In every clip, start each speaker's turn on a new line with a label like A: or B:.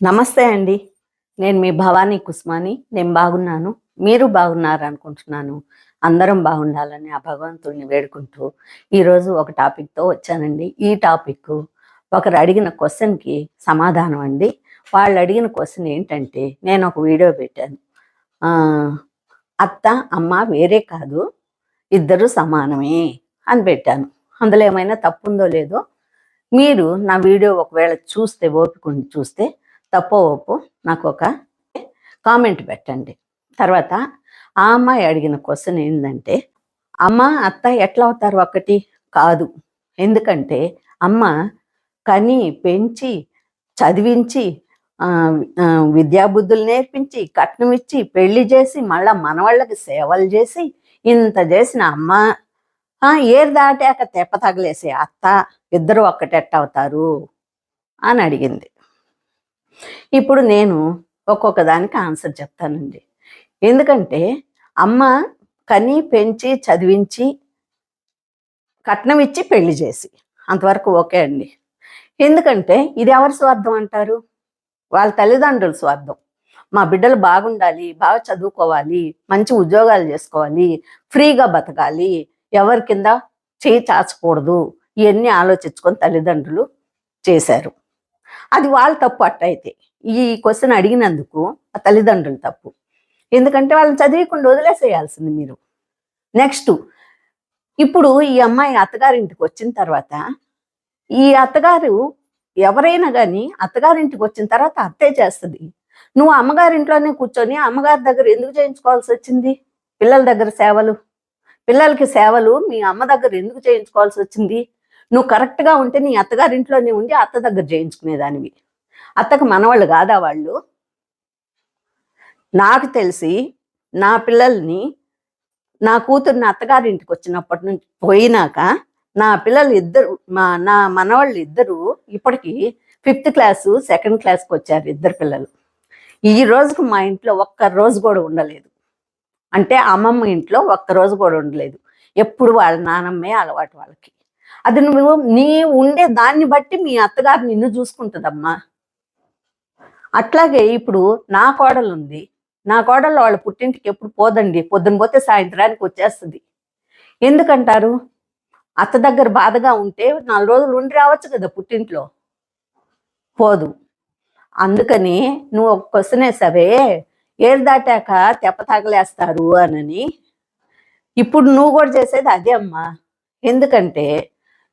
A: నమస్తే అండి. నేను మీ భవానీ కుస్మాని. నేను బాగున్నాను. మీరు బాగున్నారు అనుకుంటున్నాను. అందరం బాగుండాలని ఆ భగవంతుడిని వేడుకుంటూ ఈరోజు ఒక టాపిక్తో వచ్చానండి. ఈ టాపిక్ ఒకరు అడిగిన క్వశ్చన్కి సమాధానం అండి. వాళ్ళు అడిగిన క్వశ్చన్ ఏంటంటే నేను ఒక వీడియో పెట్టాను. అత్త అమ్మ వేరే కాదు ఇద్దరు సమానమే అని పెట్టాను. అందులో ఏమైనా తప్పు ఉందో లేదో మీరు నా వీడియో ఒకవేళ చూస్తే ఓపిక చూస్తే తప్పో ఒప్పో నాకు ఒక కామెంట్ పెట్టండి. తర్వాత ఆ అమ్మాయి అడిగిన క్వశ్చన్ ఏంటంటే అమ్మ అత్త ఎట్లా అవుతారు ఒకటి? కాదు. ఎందుకంటే అమ్మ కని పెంచి చదివించి విద్యాబుద్ధులు నేర్పించి కట్నం ఇచ్చి పెళ్ళి చేసి మళ్ళా మనవాళ్ళకి సేవలు చేసి ఇంత చేసిన అమ్మ ఆ, ఏరు దాటాక తెప్ప తగిలేసే అత్త ఇద్దరు ఒక్కటెట్ట అవుతారు అని అడిగింది. ఇప్పుడు నేను ఒక్కొక్క దానికి ఆన్సర్ చెప్తానండి. ఎందుకంటే అమ్మ కని పెంచి చదివించి కట్నం ఇచ్చి పెళ్ళి చేసి. అంతవరకు ఓకే అండి. ఎందుకంటే ఇది ఎవరి స్వార్థం అంటారు? వాళ్ళ తల్లిదండ్రుల స్వార్థం. మా బిడ్డలు బాగుండాలి బాగా చదువుకోవాలి మంచి ఉద్యోగాలు చేసుకోవాలి ఫ్రీగా బతకాలి ఎవరి కింద చేయి చాచకూడదు ఇవన్నీ ఆలోచించుకొని తల్లిదండ్రులు చేశారు. అది వాళ్ళ తప్పు అట్టయితే. ఈ క్వశ్చన్ అడిగినందుకు ఆ తల్లిదండ్రుల తప్పు. ఎందుకంటే వాళ్ళని చదివకుండా వదిలేసేయాల్సింది మీరు. నెక్స్ట్ ఇప్పుడు ఈ అమ్మాయి అత్తగారింటికి వచ్చిన తర్వాత ఈ అత్తగారు ఎవరైనా కానీ అత్తగారింటికి వచ్చిన తర్వాత అత్తే చేస్తుంది. నువ్వు అమ్మగారింట్లోనే కూర్చొని అమ్మగారి దగ్గర ఎందుకు చేయించుకోవాల్సి వచ్చింది? పిల్లల దగ్గర సేవలు. పిల్లలకి సేవలు మీ అమ్మ దగ్గర ఎందుకు చేయించుకోవాల్సి వచ్చింది? నువ్వు కరెక్ట్గా ఉంటే నీ అత్తగారింట్లోనే ఉండి అత్త దగ్గర చేయించుకునేదానివి. అత్తకు మనవాళ్ళు కాదా వాళ్ళు? నాకు తెలిసి నా పిల్లల్ని నా కూతురు నా అత్తగారింటికి వచ్చినప్పటి నుంచి పోయినాక నా పిల్లలు ఇద్దరు మా నా మనవాళ్ళు ఇద్దరు ఇప్పటికీ ఫిఫ్త్ క్లాసు సెకండ్ క్లాస్కి వచ్చారు ఇద్దరు పిల్లలు. ఈ రోజుకు మా ఇంట్లో ఒక్క రోజు కూడా ఉండలేదు. అంటే అమ్మమ్మ ఇంట్లో ఒక్క రోజు కూడా ఉండలేదు. ఎప్పుడు వాళ్ళ నానమ్మే అలవాటు వాళ్ళకి. అది నువ్వు నీ ఉండే దాన్ని బట్టి మీ అత్తగారు నిన్ను చూసుకుంటుందమ్మా. అట్లాగే ఇప్పుడు నా కోడలు ఉంది. నా కోడలు వాళ్ళ పుట్టింటికి ఎప్పుడు పోదండి. పొద్దున పోతే సాయంత్రానికి వచ్చేస్తుంది. ఎందుకంటారు? అత్త దగ్గర బాధగా ఉంటే నాలుగు రోజులు ఉండి రావచ్చు కదా పుట్టింట్లో. పోదు. అందుకని నువ్వు ఒక క్వశ్చన్ వేసావే. ఏరు దాటాక తెప్ప తగలేస్తారు అనని. ఇప్పుడు నువ్వు కూడా చేసేది అదే అమ్మా. ఎందుకంటే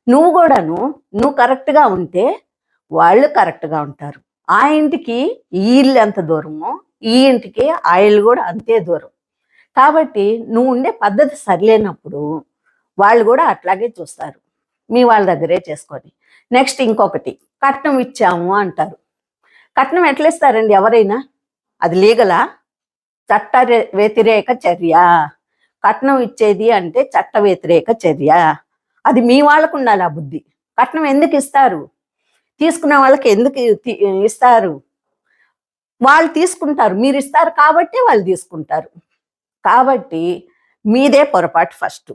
A: నువ్వు కూడాను నువ్వు కరెక్ట్గా ఉంటే వాళ్ళు కరెక్ట్గా ఉంటారు. ఆ ఇంటికి ఈ ఇల్లు ఎంత దూరమో ఈ ఇంటికి ఆ ఇల్లు కూడా అంతే దూరం. కాబట్టి నువ్వు ఉండే పద్ధతి సరిలేనప్పుడు వాళ్ళు కూడా అట్లాగే చూస్తారు. మీ వాళ్ళ దగ్గరే చేసుకొని. నెక్స్ట్ ఇంకొకటి కట్నం ఇచ్చాము అంటారు. కట్నం ఎట్లా ఇస్తారండి ఎవరైనా? అది లీగలా? చట్ట వ్యతిరేక చర్య. కట్నం ఇచ్చేది అంటే చట్ట వ్యతిరేక చర్య. అది మీ వాళ్ళకు ఉండాలి ఆ బుద్ధి. కట్నం ఎందుకు ఇస్తారు? తీసుకున్న వాళ్ళకి ఎందుకు ఇస్తారు? వాళ్ళు తీసుకుంటారు మీరు ఇస్తారు కాబట్టి వాళ్ళు తీసుకుంటారు. కాబట్టి మీదే పొరపాటు ఫస్ట్.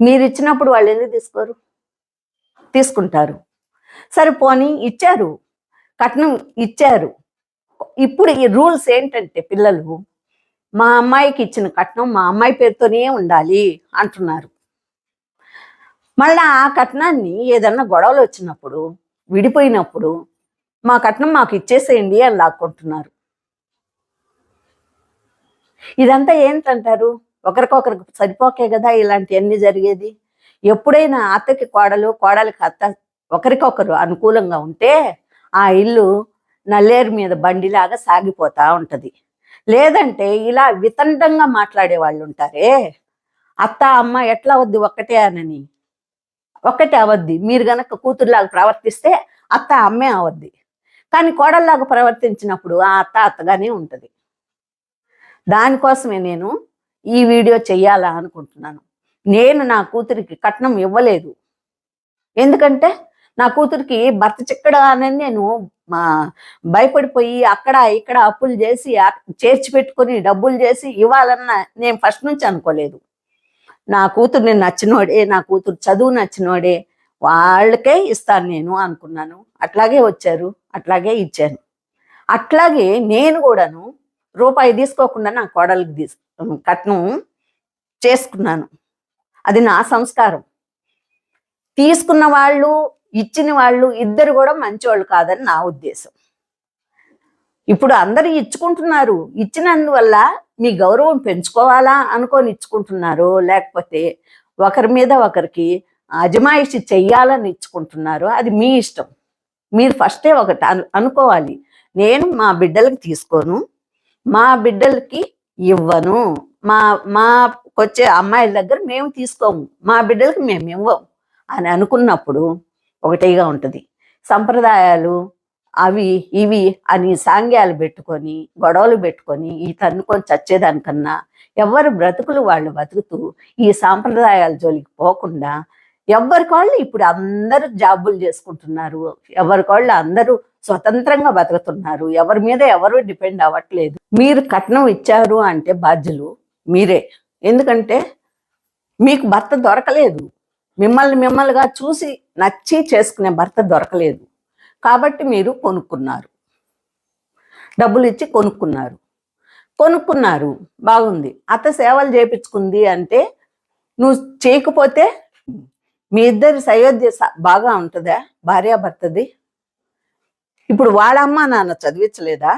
A: మీరు ఇచ్చినప్పుడు వాళ్ళు ఎందుకు తీసుకోరు? తీసుకుంటారు. సరే పోనీ ఇచ్చారు కట్నం ఇచ్చారు. ఇప్పుడు ఈ రూల్స్ ఏంటంటే పిల్లలు మా అమ్మాయికి ఇచ్చిన కట్నం మా అమ్మాయి పేరుతోనే ఉండాలి అంటున్నారు. మళ్ళా ఆ కట్నాన్ని ఏదన్నా గొడవలు వచ్చినప్పుడు విడిపోయినప్పుడు మా కట్నం మాకు ఇచ్చేసేయండి అని లాక్కుంటున్నారు. ఇదంతా ఏంటంటారు? ఒకరికొకరికి సరిపోకే కదా ఇలాంటివన్నీ జరిగేది. ఎప్పుడైనా అత్తకి కోడలు కోడలికి అత్త ఒకరికొకరు అనుకూలంగా ఉంటే ఆ ఇల్లు నల్లేరు మీద బండిలాగా సాగిపోతా ఉంటుంది. లేదంటే ఇలా వితండంగా మాట్లాడే వాళ్ళు ఉంటారే? అత్త అమ్మ ఎట్లా వద్దు ఒక్కటే అనని. ఒక్కటే అవద్ది. మీరు గనక కూతురులాగా ప్రవర్తిస్తే అత్త అమ్మే అవద్ది. కానీ కోడల్లాగా ప్రవర్తించినప్పుడు ఆ అత్త అత్తగానే ఉంటుంది. దానికోసమే నేను ఈ వీడియో చెయ్యాలా అనుకుంటున్నాను. నేను నా కూతురికి కట్నం ఇవ్వలేదు. ఎందుకంటే నా కూతురికి భర్త చిక్కడానని నేను మా భయపడిపోయి అక్కడ ఇక్కడ అప్పులు చేసి చేర్చి పెట్టుకొని డబ్బులు చేసి ఇవ్వాలన్న నేను ఫస్ట్ నుంచి అనుకోలేదు. నా కూతురు నేను నచ్చినోడే నా కూతురు చదువు నచ్చినోడే వాళ్ళకే ఇస్తాను నేను అనుకున్నాను. అట్లాగే వచ్చారు అట్లాగే ఇచ్చాను. అట్లాగే నేను కూడాను రూపాయి తీసుకోకుండా నా కోడలికి తీసు కట్నం చేసుకున్నాను. అది నా సంస్కారం. తీసుకున్న వాళ్ళు ఇచ్చిన వాళ్ళు ఇద్దరు కూడా మంచివాళ్ళు కాదని నా ఉద్దేశం. ఇప్పుడు అందరూ ఇచ్చుకుంటున్నారు. ఇచ్చినందువల్ల మీ గౌరవం పెంచుకోవాలా అనుకొని ఇచ్చుకుంటున్నారు లేకపోతే ఒకరి మీద ఒకరికి అజమాయిషి చెయ్యాలని ఇచ్చుకుంటున్నారు అది మీ ఇష్టం. మీరు ఫస్టే ఒకటి అను- అనుకోవాలి. నేను మా బిడ్డలకి తీసుకోను. మా బిడ్డలకి ఇవ్వను. మా మాకొచ్చే అమ్మాయిల దగ్గర మేము తీసుకోము. మా బిడ్డలకి మేము ఇవ్వం అని అనుకున్నప్పుడు ఒకటిగా ఉంటుంది. సంప్రదాయాలు అవి ఇవి అని సాంగ్యాలు పెట్టుకొని గొడవలు పెట్టుకొని ఈ తన్నుకొని చచ్చేదానికన్నా ఎవరు బ్రతుకులు వాళ్ళు బతుకుతూ ఈ సాంప్రదాయాల జోలికి పోకుండా ఎవరి వాళ్ళు ఇప్పుడు అందరూ జాబులు చేసుకుంటున్నారు. ఎవరి వాళ్ళు అందరూ స్వతంత్రంగా బతుకుతున్నారు. ఎవరి మీద ఎవరు డిపెండ్ అవ్వట్లేదు. మీరు కట్నం ఇచ్చారు అంటే బాధ్యులు మీరే. ఎందుకంటే మీకు భర్త దొరకలేదు. మిమ్మల్ని మిమ్మల్నిగా చూసి నచ్చి చేసుకునే భర్త దొరకలేదు. కాబట్టి మీరు కొనుక్కున్నారు. డబ్బులు ఇచ్చి కొనుక్కున్నారు. కొనుక్కున్నారు. బాగుంది. అత్త సేవలు చేపించుకుంది అంటే నువ్వు చేయకపోతే మీ ఇద్దరి సయోధ్య బాగా ఉంటుందా? భార్యాభర్తది? ఇప్పుడు వాళ్ళ అమ్మ నాన్న చదివించలేదా?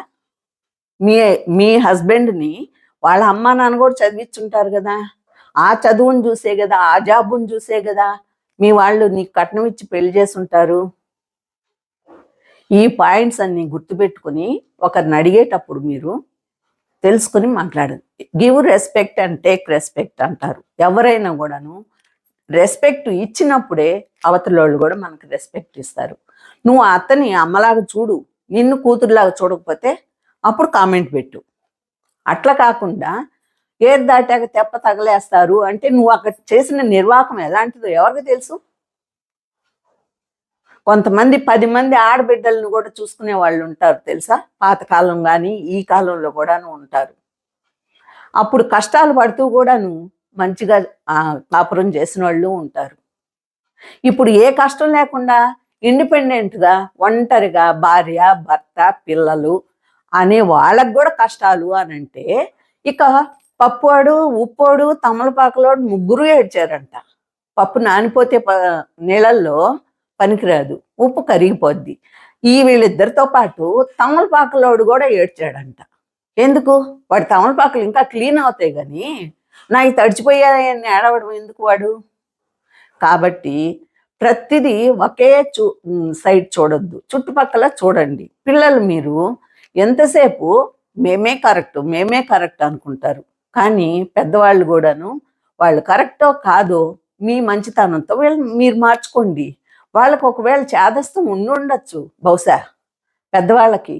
A: మీ మీ హస్బెండ్ని వాళ్ళ అమ్మ నాన్న కూడా చదివించుంటారు కదా? ఆ చదువుని చూసే కదా? ఆ జాబుని చూసే కదా? మీ వాళ్ళు నీకు కట్నం ఇచ్చి పెళ్ళి చేసి ఉంటారు ఈ పాయింట్స్ అన్ని గుర్తుపెట్టుకుని ఒకరిని అడిగేటప్పుడు మీరు తెలుసుకుని మాట్లాడండి. Give respect and take respect అంటారు. ఎవరైనా కూడాను రెస్పెక్ట్ ఇచ్చినప్పుడే అవతలోళ్ళు కూడా మనకు రెస్పెక్ట్ ఇస్తారు. నువ్వు అతని అమ్మలాగా చూడు. నిన్ను కూతురులాగా చూడకపోతే అప్పుడు కామెంట్ పెట్టు. అట్లా కాకుండా ఏది దాటాక తెప్ప తగలేస్తారు అంటే నువ్వు అక్కడ చేసిన నిర్వాహకం ఎలాంటిదో ఎవరికి తెలుసు? కొంతమంది పది మంది ఆడబిడ్డలను కూడా చూసుకునే వాళ్ళు ఉంటారు తెలుసా? పాతకాలం కానీ ఈ కాలంలో కూడాను ఉంటారు. అప్పుడు కష్టాలు పడుతూ కూడాను మంచిగా కాపురం చేసిన వాళ్ళు ఉంటారు. ఇప్పుడు ఏ కష్టం లేకుండా ఇండిపెండెంట్గా ఒంటరిగా భార్య భర్త పిల్లలు అనే వాళ్ళకు కూడా కష్టాలు అని అంటే ఇక పప్పోడు ఉప్పోడు తమలపాకులోడు ముగ్గురు ఏడ్చారంట. పప్పు నానిపోతే ప నీళ్ళల్లో పనికిరాదు. ఉప్పు కరిగిపోద్ది. ఈ వీళ్ళిద్దరితో పాటు తమలపాకులోడు కూడా ఏడ్చాడంట. ఎందుకు? వాడు తమలపాకులు ఇంకా క్లీన్ అవుతాయి కానీ నాకు తడిచిపోయాయని ఏడవడం ఎందుకు వాడు? కాబట్టి ప్రతిదీ ఒకే చూ సైడ్ చూడొద్దు. చుట్టుపక్కల చూడండి. పిల్లలు మీరు ఎంతసేపు మేమే కరెక్ట్ మేమే కరెక్ట్ అనుకుంటారు. కానీ పెద్దవాళ్ళు కూడాను వాళ్ళు కరెక్టో కాదో మీ మంచితనంతో వీళ్ళు మీరు మార్చుకోండి. వాళ్ళకు ఒకవేళ చేదస్తం ఉండుండొచ్చు బహుశా పెద్దవాళ్ళకి.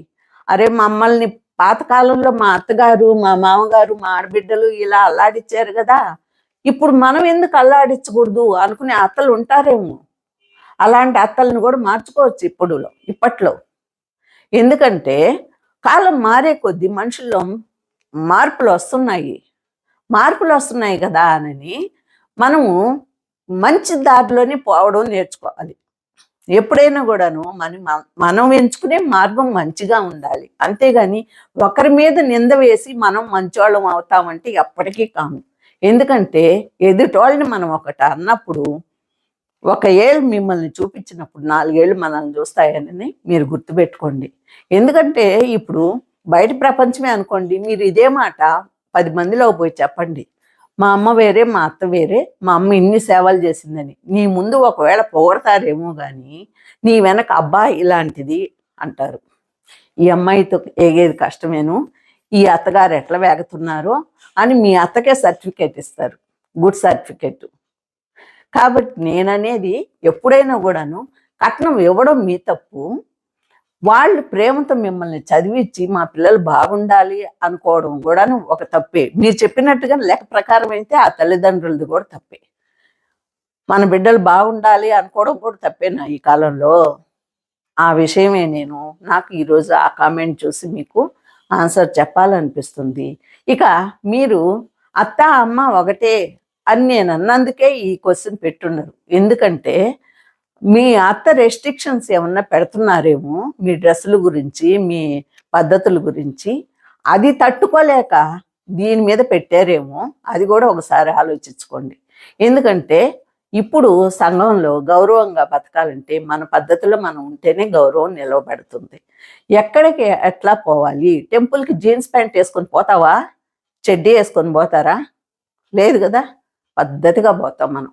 A: అరే మమ్మల్ని పాతకాలంలో మా అత్తగారు మా మామగారు మా ఆడబిడ్డలు ఇలా అల్లాడిచ్చారు కదా. ఇప్పుడు మనం ఎందుకు అల్లాడించకూడదు అనుకునే అత్తలు ఉంటారేమో. అలాంటి అత్తలను కూడా మార్చుకోవచ్చు ఇప్పుడు ఇప్పట్లో. ఎందుకంటే కాలం మారే కొద్దీ మనుషుల్లో మార్పులు వస్తున్నాయి. మార్పులు వస్తున్నాయి కదా అని మనము మంచి దారిలోనే పోవడం నేర్చుకోవాలి. ఎప్పుడైనా కూడాను మనం మనం ఎంచుకునే మార్గం మంచిగా ఉండాలి. అంతేగాని ఒకరి మీద నింద వేసి మనం మంచోళ్ళం అవుతామంటే ఎప్పటికీ కాము. ఎందుకంటే ఎదుటోళ్ళని మనం ఒకటి అన్నప్పుడు ఒక ఏళ్ళు మిమ్మల్ని చూపించినప్పుడు నాలుగేళ్ళు మనల్ని చూస్తాయని మీరు గుర్తుపెట్టుకోండి. ఎందుకంటే ఇప్పుడు బయట ప్రపంచమే అనుకోండి మీరు ఇదే మాట పది మందిలో పోయి చెప్పండి. మా అమ్మ వేరే మా అత్త వేరే మా అమ్మ ఇన్ని సేవలు చేసిందని. నీ ముందు ఒకవేళ పొగడతారేమో కానీ నీ వెనక అబ్బా ఇలాంటిది అంటారు. ఈ అమ్మాయితో ఏగేది కష్టమేను ఈ అత్తగారు ఎట్లా వేగుతున్నారో అని మీ అత్తకే సర్టిఫికేట్ ఇస్తారు. Good certificate. కాబట్టి నేననేది ఎప్పుడైనా కూడాను కట్నం ఇవ్వడం మీ తప్పు వాళ్ళు ప్రేమతో మిమ్మల్ని చదివించి మా పిల్లలు బాగుండాలి అనుకోవడం కూడా ఒక తప్పే. మీరు చెప్పినట్టుగా లెక్క ప్రకారం అయితే ఆ తల్లిదండ్రులది కూడా తప్పే. మన బిడ్డలు బాగుండాలి అనుకోవడం కూడా తప్పేనా ఈ కాలంలో? ఆ విషయమే నేను. నాకు ఈరోజు ఆ కామెంట్ చూసి మీకు ఆన్సర్ చెప్పాలనిపిస్తుంది. ఇక మీరు అత్త అమ్మ ఒకటే అని నేను అన్నందుకే ఈ క్వశ్చన్ పెట్టున్నారు. ఎందుకంటే మీ అత్త రెస్ట్రిక్షన్స్ ఏమన్నా పెడుతున్నారేమో? మీ డ్రెస్సుల గురించి మీ పద్ధతుల గురించి. అది తట్టుకోలేక దీని మీద పెట్టారేమో? అది కూడా ఒకసారి ఆలోచించుకోండి. ఎందుకంటే ఇప్పుడు సంఘంలో గౌరవంగా బతకాలంటే మన పద్ధతిలో మనం ఉంటేనే గౌరవం నిలవబడుతుంది. ఎక్కడికి ఎట్లా పోవాలి? టెంపుల్కి జీన్స్ ప్యాంట్ వేసుకొని పోతావా? చెడ్డీ వేసుకొని పోతారా? లేదు కదా? పద్ధతిగా పోతాం మనం.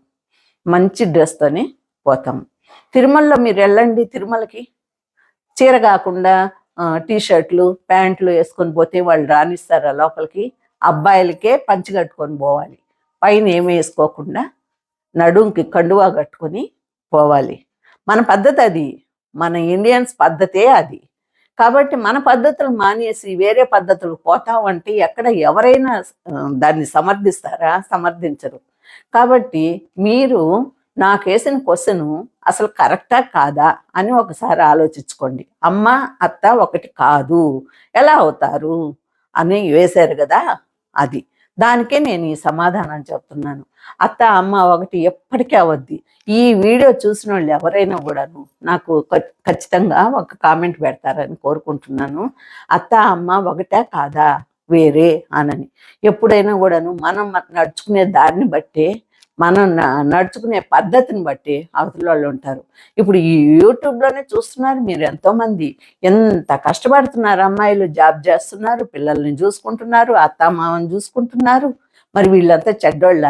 A: మంచి డ్రెస్తోనే పోతాం. తిరుమలలో మీరు వెళ్ళండి తిరుమలకి. చీర కాకుండా టీ షర్ట్లు ప్యాంట్లు వేసుకొని పోతే వాళ్ళు రానిస్తారా లోపలికి. అబ్బాయిలకే పంచి కట్టుకొని పోవాలి. పైన ఏమి వేసుకోకుండా నడుంకి కండువా కట్టుకొని పోవాలి. మన పద్ధతి అది. మన ఇండియన్స్ పద్ధతే అది. కాబట్టి మన పద్ధతులు మానేసి వేరే పద్ధతులు పోతామంటే ఎక్కడ ఎవరైనా దాన్ని సమర్థిస్తారా? సమర్థించరు. కాబట్టి మీరు నాకు వేసిన క్వశ్చన్ అసలు కరెక్టా కాదా అని ఒకసారి ఆలోచించుకోండి. అమ్మ అత్త ఒకటి కాదు. ఎలా అవుతారు? అని వేశారు కదా అది. దానికే నేను ఈ సమాధానం చెప్తున్నాను. అత్త అమ్మ ఒకటి ఎప్పటికీ అవద్ది. ఈ వీడియో చూసిన వాళ్ళు ఎవరైనా కూడాను నాకు ఖచ్చితంగా ఒక కామెంట్ పెడతారని కోరుకుంటున్నాను. అత్త అమ్మ ఒకటే కాదా? వేరే అనని. ఎప్పుడైనా కూడాను మనం నడుచుకునే దాన్ని బట్టే మనం నడుచుకునే పద్ధతిని బట్టి అవతల వాళ్ళు ఉంటారు. ఇప్పుడు ఈ యూట్యూబ్లోనే చూస్తున్నారు మీరు ఎంతోమంది. ఎంత కష్టపడుతున్నారు అమ్మాయిలు జాబ్ చేస్తున్నారు పిల్లల్ని చూసుకుంటున్నారు అత్త మామని చూసుకుంటున్నారు. మరి వీళ్ళంతా చెడ్డోళ్ళ?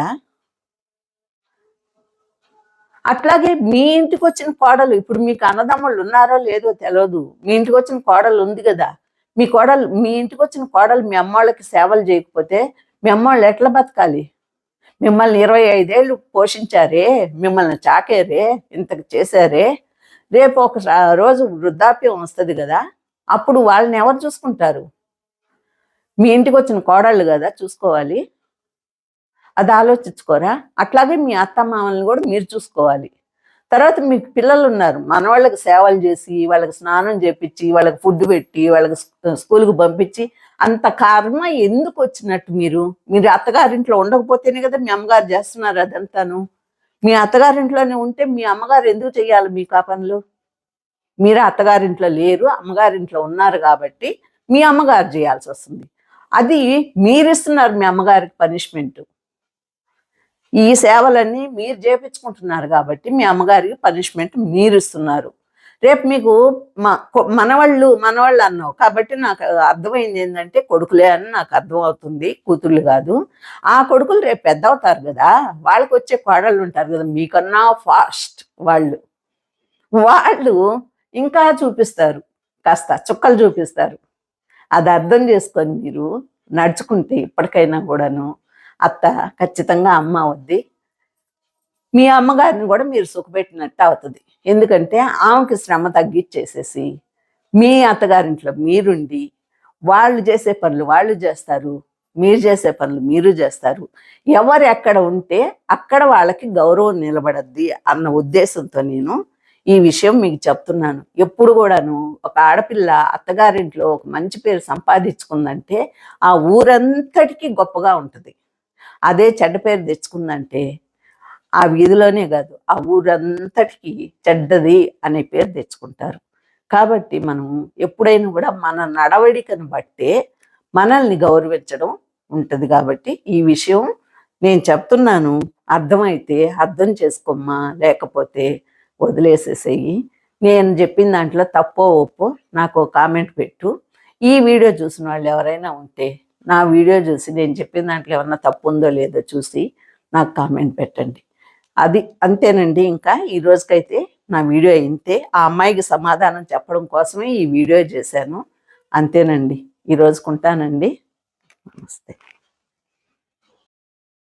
A: అట్లాగే మీ ఇంటికి వచ్చిన కోడలు ఇప్పుడు మీకు అన్నదమ్ముళ్ళు ఉన్నారో లేదో తెలియదు మీ ఇంటికి వచ్చిన కోడలు ఉంది కదా. మీ కోడలు మీ ఇంటికి వచ్చిన కోడలు మీ అమ్మాళ్ళకి సేవలు చేయకపోతే మీ అమ్మాళ్ళు ఎట్లా బతకాలి? మిమ్మల్ని ఇరవై ఐదేళ్ళు పోషించారే మిమ్మల్ని చాకేరే ఇంతకు చేశారే. రేపు ఒక రోజు వృద్ధాప్యం వస్తుంది కదా అప్పుడు వాళ్ళని ఎవరు చూసుకుంటారు? మీ ఇంటికి వచ్చిన కోడళ్ళు కదా చూసుకోవాలి. అది ఆలోచించుకోరా? అట్లాగే మీ అత్తమామల్ని కూడా మీరు చూసుకోవాలి. తర్వాత మీకు పిల్లలు ఉన్నారు మన వాళ్ళకి సేవలు చేసి వాళ్ళకి స్నానం చేపించి వాళ్ళకి ఫుడ్ పెట్టి వాళ్ళకి స్కూల్కి పంపించి అంత కర్మ ఎందుకు వచ్చినట్టు మీరు? మీరు అత్తగారింట్లో ఉండకపోతేనే కదా మీ అమ్మగారు చేస్తున్నారు అదంతాను. మీ అత్తగారింట్లోనే ఉంటే మీ అమ్మగారు ఎందుకు చేయాలి మీకు ఆ పనులు? మీరు అత్తగారింట్లో లేరు అమ్మగారింట్లో ఉన్నారు కాబట్టి మీ అమ్మగారు చేయాల్సి వస్తుంది. అది మీరిస్తున్నారు మీ అమ్మగారికి పనిష్మెంట్. ఈ సేవలన్నీ మీరు చేపించుకుంటున్నారు కాబట్టి మీ అమ్మగారికి పనిష్మెంట్ మీరు ఇస్తున్నారు రేపు మీకు మా కొ- మనవాళ్ళు మనవాళ్ళు అన్నావు. కాబట్టి నాకు అర్థమైంది ఏంటంటే కొడుకులే అని నాకు అర్థం అవుతుంది కూతుర్లు కాదు. ఆ కొడుకులు రేపు పెద్ద అవుతారు కదా. వాళ్ళకి వచ్చే కోడళ్ళు ఉంటారు కదా. మీకన్నా ఫాస్ట్ వాళ్ళు. వాళ్ళు ఇంకా చూపిస్తారు. కాస్త చుక్కలు చూపిస్తారు. అది అర్థం చేసుకొని మీరు నడుచుకుంటే ఇప్పటికైనా కూడాను అత్త ఖచ్చితంగా అమ్మ వద్ది మీ అమ్మగారిని కూడా మీరు సుఖపెట్టినట్టు అవుతుంది. ఎందుకంటే ఆమెకి శ్రమ తగ్గిచ్చేసేసి మీ అత్తగారింట్లో మీరుండి వాళ్ళు చేసే పనులు వాళ్ళు చేస్తారు మీరు చేసే పనులు మీరు చేస్తారు. ఎవరు ఎక్కడ ఉంటే అక్కడ వాళ్ళకి గౌరవం నిలబడద్ది అన్న ఉద్దేశంతో నేను ఈ విషయం మీకు చెప్తున్నాను. ఎప్పుడు కూడాను ఒక ఆడపిల్ల అత్తగారింట్లో ఒక మంచి పేరు సంపాదించుకుందంటే ఆ ఊరంతటికి గొప్పగా ఉంటుంది. అదే చెడ్డ పేరు తెచ్చుకుందంటే ఆ వీధిలోనే కాదు ఆ ఊరంతటికి చెడ్డది అనే పేరు తెచ్చుకుంటారు. కాబట్టి మనం ఎప్పుడైనా కూడా మన నడవడికను బట్టే మనల్ని గౌరవించడం ఉంటుంది కాబట్టి ఈ విషయం నేను చెప్తున్నాను. అర్థమైతే అర్థం చేసుకోమ్మా లేకపోతే వదిలేసేసేయి. నేను చెప్పిన దాంట్లో తప్పో ఒప్పో నాకు కామెంట్ పెట్టు. ఈ వీడియో చూసిన వాళ్ళు ఎవరైనా ఉంటే నా వీడియో చూసి నేను చెప్పిన దాంట్లో ఏమన్నా తప్పు ఉందో లేదో చూసి నాకు కామెంట్ పెట్టండి. అది అంతేనండి. ఇంకా ఈ రోజుకైతే నా వీడియో ఇంతే. ఆ అమ్మాయికి సమాధానం చెప్పడం కోసమే ఈ వీడియో చేశాను. అంతేనండి. ఈరోజుకుంటానండి నమస్తే.